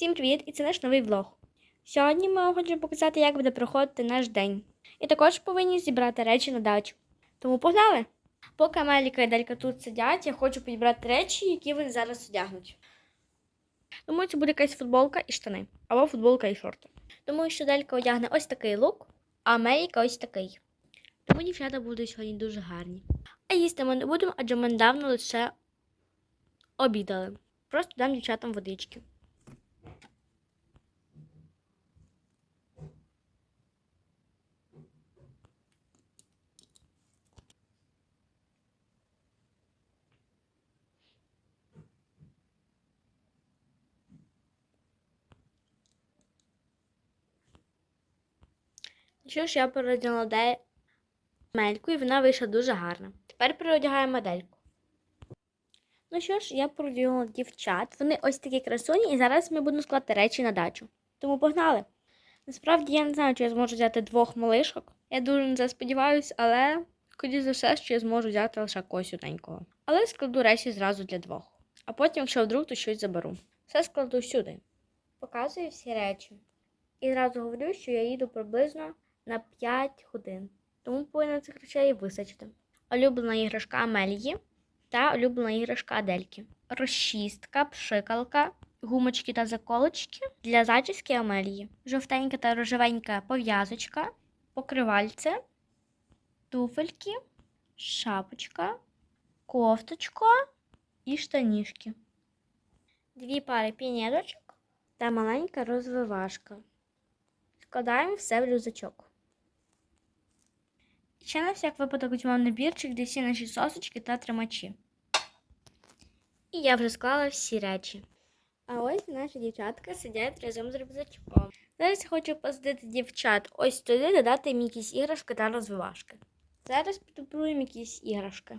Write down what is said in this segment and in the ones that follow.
Всім привіт! І це наш новий влог. Сьогодні ми вам хочемо показати, як буде проходити наш день. І також повинні зібрати речі на дачу. Тому погнали! Поки Амеліка і Делька тут сидять, я хочу підібрати речі, які вони зараз одягнуть. Думаю, це буде якась футболка і штани, або футболка і шорти. Думаю, що Делька одягне ось такий лук, а Амеліка ось такий. Тому дівчата будуть сьогодні дуже гарні. А їсти ми не будемо, адже ми недавно лише обідали. Просто дам дівчатам водички. Що ж, я переодягла де мельку, і вона вийшла дуже гарна. Тепер переодягаємо модельку. Ну що ж, я переодягла дівчат. Вони ось такі красуні, і зараз ми будемо складати речі на дачу. Тому погнали. Насправді я не знаю, чи я зможу взяти двох малишок. Я дуже на це сподіваюся, але скоріше за все, що я зможу взяти лише когось одненького. Але складу речі зразу для двох. А потім, якщо вдруг, то щось заберу. Все складу сюди. Показую всі речі. І зразу говорю, що я їду приблизно на 5 годин. Тому повинна цих речей вистачити. Улюблена іграшка Амелії та улюблена іграшка Адельки. Розчістка, пшикалка, гумочки та заколочки для зачіски Амелії. Жовтенька та рожевенька пов'язочка, покривальце, туфельки, шапочка, кофточка і штанішки. Дві пари пінеточок та маленька розвивашка. Складаємо все в рюкзачок. Ще на всяк випадок візьмемо набірчик, де всі наші сосочки та тримачі. І я вже склала всі речі. А ось наші дівчатка сидять разом з рюкзачком. Зараз я хочу посадити дівчат ось туди, додати їм якісь іграшки та розвивашки. Зараз підобруємо якісь іграшки.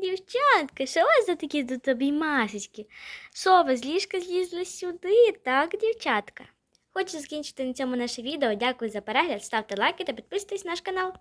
Дівчатка, що у вас за такі до тобі масочки? Сова з ліжка злізли сюди, так, дівчатка? Хочу закінчити на цьому наше відео. Дякую за перегляд, ставте лайки та підписуйтесь на наш канал.